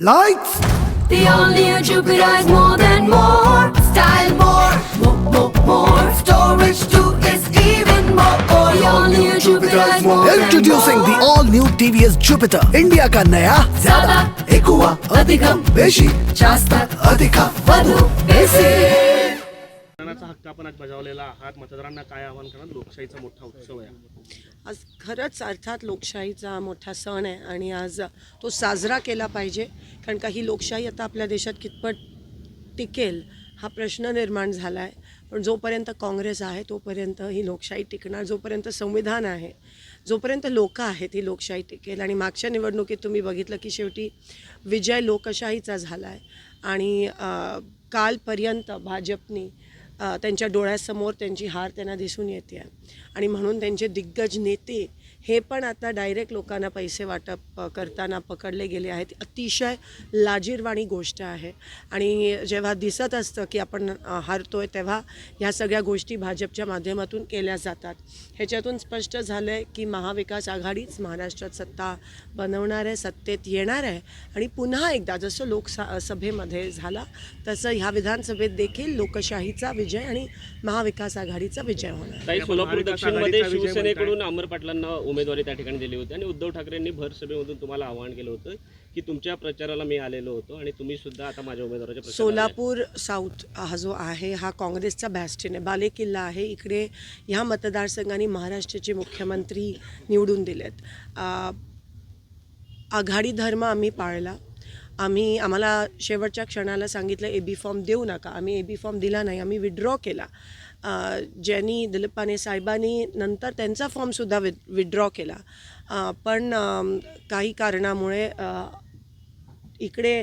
Lights, The all-new Jupiter is more than more. Style more, more, more, more. Storage too is even more. The all-new Jupiter is more than introducing the more. all-new TVS Jupiter, India का नया ज्यादा, एकुआ अधिकम, बेशी जास्त अधिका वधू बेसी मतदानाचा हक्क आपण आज बजावलेला आहात. मतदारांना काय आव्हान करणार लोकशाहीचा मोठा उत्सव आहे आज खरंच अर्थात लोकशाहीचा मोठा सण आहे आणि आज तो साजरा केला पाहिजे. कारण का ही लोकशाही आता आपल्या देशात कितपत टिकेल हा प्रश्न निर्माण झाला आहे. पण जोपर्यंत काँग्रेस आहे तोपर्यंत ही लोकशाही टिकणार जोपर्यंत संविधान आहे जोपर्यंत लोक आहेत ही लोकशाही टिकेल. आणि मागच्या निवडणुकीत तुम्ही बघितलं की शेवटी विजय लोकशाहीचा झाला आहे. आणि कालपर्यंत भाजपनी त्यांच्या डोळ्यासमोर त्यांची हार त्यांना दिसून येते. आहे आणि म्हणून त्यांचे दिग्गज नेते हे पण आता डायरेक्ट लोकांना पैसे वाटप करताना पकडले गेले आहेत. अतिशय लाजीरवाणी गोष्ट आहे. आणि जेव्हा दिसत असतं की आपण हारतोय तेव्हा ह्या सगळ्या गोष्टी भाजपच्या माध्यमातून केल्या जातात. ह्याच्यातून स्पष्ट झालं आहे की महाविकास आघाडीच महाराष्ट्रात सत्ता बनवणार आहे सत्तेत येणार आहे. आणि पुन्हा एकदा जसं लोकसा सभेमध्ये झाला तसं ह्या विधानसभेत देखील लोकशाहीचा विजय आणि महाविकास आघाडीचा विजय होणार. शिवसेनेकडून अमर पाटलांना उमेदवारी त्या ठिकाणी दिली होती. आणि उद्धव ठाकरेंनी भर सभेमधून तुम्हाला आवाहन केलं होतं की तुमच्या प्रचाराला मी आलेलो होतो आणि तुम्ही सुद्धा आता माझ्या उमेदवाराच्या सोलापूर साऊथ हा जो आहे हा काँग्रेसचा बॅस्टिन आहे. बालेकिल्ला आहे. इकडे ह्या मतदारसंघाने महाराष्ट्राचे मुख्यमंत्री निवडून दिलेत. आघाडी धर्म आम्ही पाळला. आम्ही आम्हाला शेवटच्या क्षणाला सांगितलं ए बी फॉर्म देऊ नका. आम्ही ए बी फॉर्म दिला नाही आम्ही विड्रॉ केला. ज्यांनी दिलीपाने साहेबांनी नंतर त्यांचा फॉर्मसुद्धा वि विड्रॉ केला. पण काही कारणामुळे इकडे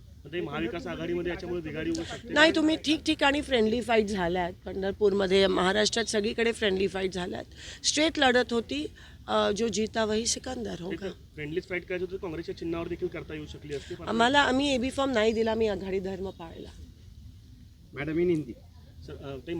महाविकास आघाडीमध्ये याच्यामुळे बिघाडी होऊ शकते. नाही तुम्ही ठिकठिकाणी फ्रेंडली फाईट झाल्या आहेत पंढरपूरमध्ये महाराष्ट्रात सगळीकडे फ्रेंडली फाईट झाल्या आहेत स्ट्रेट लढत होती जो जीता वही सिकंदर होगा फ्रेंडलीच फाईट करायची होती काँग्रेसच्या चिन्हावर देखील करता येऊ शकली असती पण- आम्हाला आम्ही एबी फॉर्म नाही दिला आम्ही आघाडी धर्म पाळला. सर, अं, ते